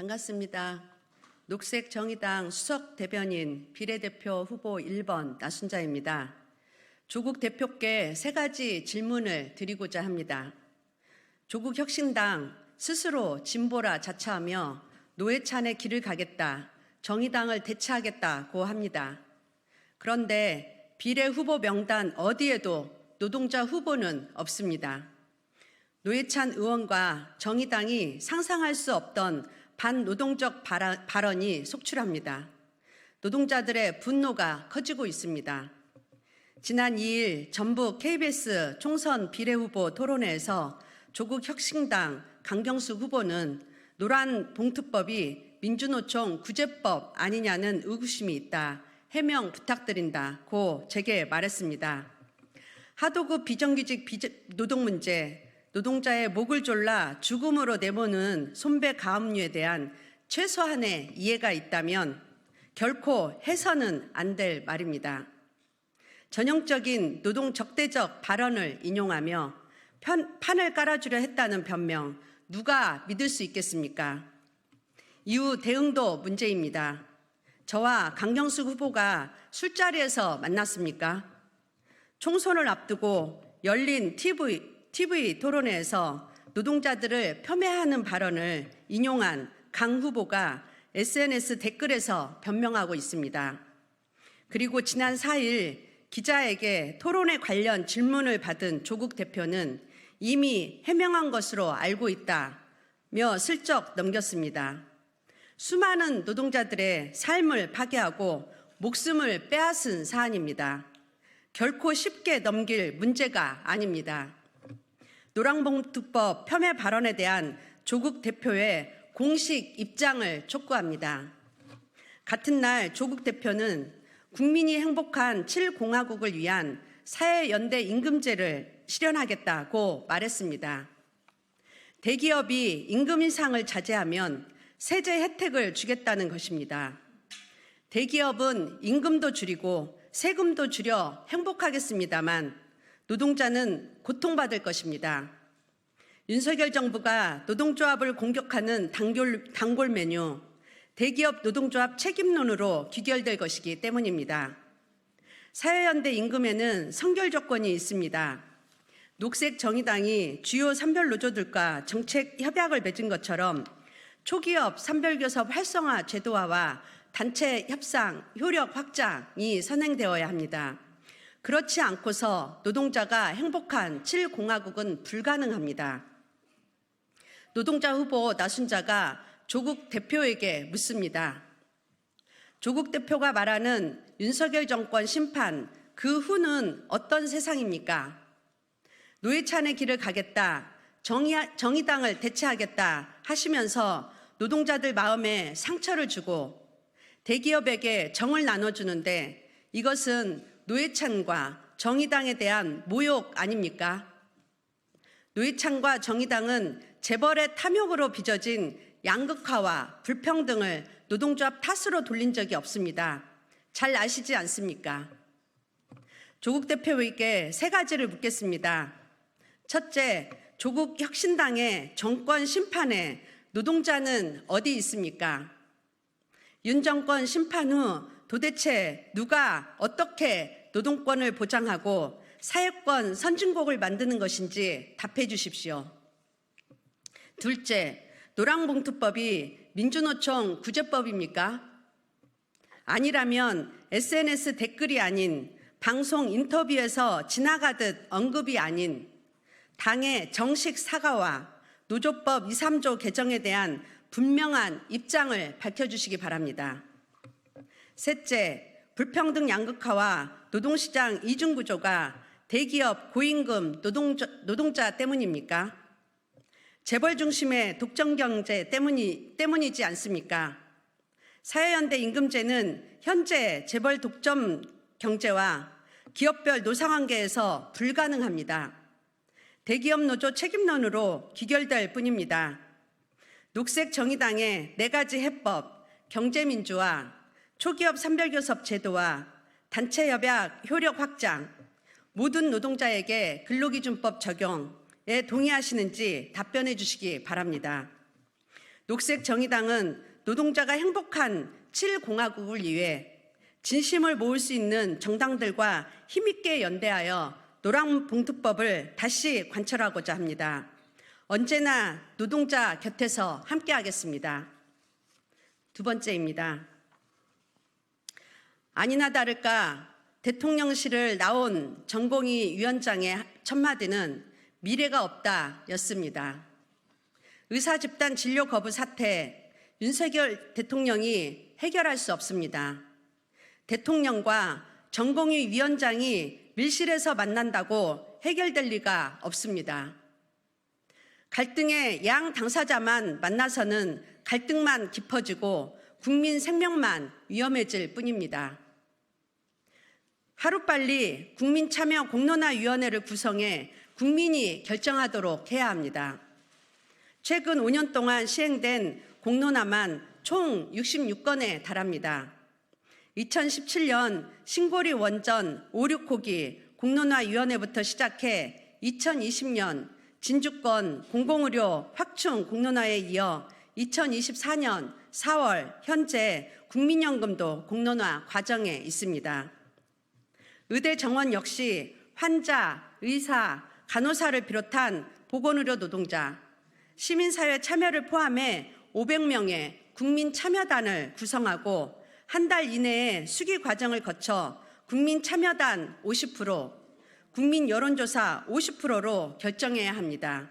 반갑습니다. 녹색 정의당 수석 대변인 비례대표 후보 1번 나순자입니다. 조국 대표께 세 가지 질문을 드리고자 합니다. 조국 혁신당 스스로 진보라 자처하며 노회찬의 길을 가겠다, 정의당을 대체하겠다고 합니다. 그런데 비례 후보 명단 어디에도 노동자 후보는 없습니다. 노회찬 의원과 정의당이 상상할 수 없던 반노동적 발언- 발언이 속출합니다. 노동자들의 분노가 커지고 있습니다. 지난 2일 전북 KBS 총선 비례후보 토론회에서 조국 혁신당 강경수 후보는 노란 봉투법이 민주노총 구제법 아니냐는 의구심이 있다. 해명 부탁드린다고 제게 말했습니다. 하도급 비정규직 노동 문제, 노동자의 목을 졸라 죽음으로 내모는 손배 가압류에 대한 최소한의 이해가 있다면 결코 해서는 안 될 말입니다. 전형적인 노동 적대적 발언을 인용하며 편- 판을 깔아주려 했다는 변명 누가 믿을 수 있겠습니까? 이후 대응도 문제입니다. 저와 강경수 후보가 술자리에서 만났습니까? 총선을 앞두고 열린 TV, TV 토론회에서 노동자들을 폄훼하는 발언을 인용한 강 후보가 SNS 댓글에서 변명하고 있습니다. 그리고 지난 4일 기자에게 토론회 관련 질문을 받은 조국 대표는 이미 해명한 것으로 알고 있다며 슬쩍 넘겼습니다. 수많은 노동자들의 삶을 파괴하고 목숨을 빼앗은 사안입니다. 결코 쉽게 넘길 문제가 아닙니다. 노랑봉투법 폄훼 발언에 대한 조국 대표의 공식 입장을 촉구합니다. 같은 날 조국 대표는 국민이 행복한 7공화국을 위한 사회연대 임금제를 실현하겠다고 말했습니다. 대기업이 임금 인상을 자제하면 세제 혜택을 주겠다는 것입니다. 대기업은 임금도 줄이고 세금도 줄여 행복하겠습니다만 노동자는 고통받을 것입니다. 윤석열 정부가 노동조합을 공격하는 단골, 단골 메뉴, 대기업 노동조합 책임론으로 귀결될 것이기 때문입니다. 사회연대 임금에는 선결 조건이 있습니다. 녹색 정의당이 주요 산별 노조들과 정책 협약을 맺은 것처럼 초기업 산별교섭 활성화 제도화와 단체 협상 효력 확장이 선행되어야 합니다. 그렇지 않고서 노동자가 행복한 7공화국은 불가능합니다. 노동자 후보 나순자가 조국 대표에게 묻습니다. 조국 대표가 말하는 윤석열 정권 심판 그 후는 어떤 세상입니까? 노회찬의 길을 가겠다, 정의, 정의당을 대체하겠다 하시면서 노동자들 마음에 상처를 주고 대기업에게 정을 나눠주는데 이것은 노회찬과 정의당에 대한 모욕 아닙니까? 노회찬과 정의당은 재벌의 탐욕으로 빚어진 양극화와 불평등을 노동조합 탓으로 돌린 적이 없습니다. 잘 아시지 않습니까? 조국 대표에게 세 가지를 묻겠습니다. 첫째, 조국 혁신당의 정권 심판에 노동자는 어디 있습니까? 윤 정권 심판 후 도대체 누가 어떻게 노동권을 보장하고 사회권 선진국을 만드는 것인지 답해 주십시오. 둘째, 노랑봉투법이 민주노총 구제법입니까? 아니라면 SNS 댓글이 아닌 방송 인터뷰에서 지나가듯 언급이 아닌 당의 정식 사과와 노조법 2, 3조 개정에 대한 분명한 입장을 밝혀주시기 바랍니다. 셋째, 불평등 양극화와 노동시장 이중구조가 대기업 고임금 노동자, 노동자 때문입니까? 재벌 중심의 독점 경제 때문이, 때문이지 않습니까? 사회연대 임금제는 현재 재벌 독점 경제와 기업별 노상관계에서 불가능합니다. 대기업 노조 책임론으로 귀결될 뿐입니다. 녹색 정의당의 네 가지 해법, 경제민주화, 초기업 산별교섭 제도와 단체 협약 효력 확장, 모든 노동자에게 근로기준법 적용에 동의하시는지 답변해 주시기 바랍니다. 녹색 정의당은 노동자가 행복한 7공화국을 위해 진심을 모을 수 있는 정당들과 힘있게 연대하여 노랑봉투법을 다시 관철하고자 합니다. 언제나 노동자 곁에서 함께하겠습니다. 두 번째입니다. 아니나 다를까 대통령실을 나온 전공의 위원장의 첫마디는 미래가 없다 였습니다. 의사 집단 진료 거부 사태 윤석열 대통령이 해결할 수 없습니다. 대통령과 전공의 위원장이 밀실에서 만난다고 해결될 리가 없습니다. 갈등의 양 당사자만 만나서는 갈등만 깊어지고 국민 생명만 위험해질 뿐입니다. 하루빨리 국민 참여 공론화위원회를 구성해 국민이 결정하도록 해야 합니다. 최근 5년 동안 시행된 공론화만 총 66건에 달합니다. 2017년 신고리 원전 5, 6호기 공론화위원회부터 시작해 2020년 진주권 공공의료 확충 공론화에 이어 2024년 4월 현재 국민연금도 공론화 과정에 있습니다. 의대 정원 역시 환자, 의사, 간호사를 비롯한 보건의료 노동자, 시민사회 참여를 포함해 500명의 국민 참여단을 구성하고 한 달 이내에 수기 과정을 거쳐 국민 참여단 50%, 국민 여론조사 50%로 결정해야 합니다.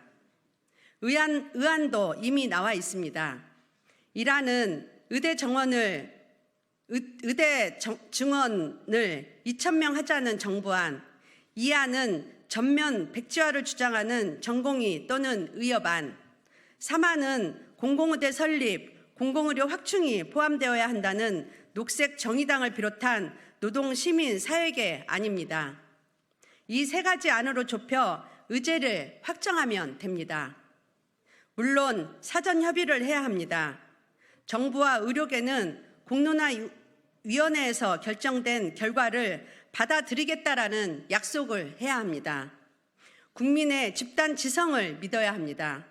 의안, 의안도 이미 나와 있습니다. 이라는 의대 정원을 의- 의대 정- 증원을 2,000명 하자는 정부안, 이안은 전면 백지화를 주장하는 전공의 또는 의협안, 3안은 공공의대 설립, 공공의료 확충이 포함되어야 한다는 녹색 정의당을 비롯한 노동 시민 사회계 아닙니다. 이 세 가지 안으로 좁혀 의제를 확정하면 됩니다. 물론 사전 협의를 해야 합니다. 정부와 의료계는 공론화위원회에서 결정된 결과를 받아들이겠다라는 약속을 해야 합니다. 국민의 집단 지성을 믿어야 합니다.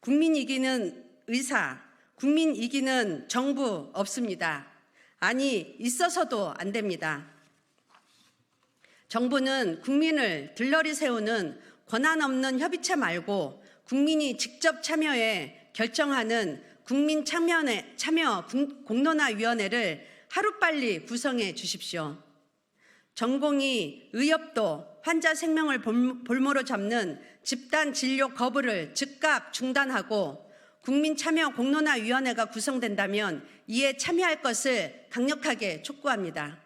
국민 이기는 의사, 국민 이기는 정부 없습니다. 아니, 있어서도 안 됩니다. 정부는 국민을 들러리 세우는 권한 없는 협의체 말고 국민이 직접 참여해 결정하는 국민 참여회, 참여 공- 공론화위원회를 하루빨리 구성해 주십시오. 전공이 의협도 환자 생명을 볼- 볼모로 잡는 집단 진료 거부를 즉각 중단하고 국민 참여 공론화위원회가 구성된다면 이에 참여할 것을 강력하게 촉구합니다.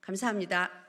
감사합니다.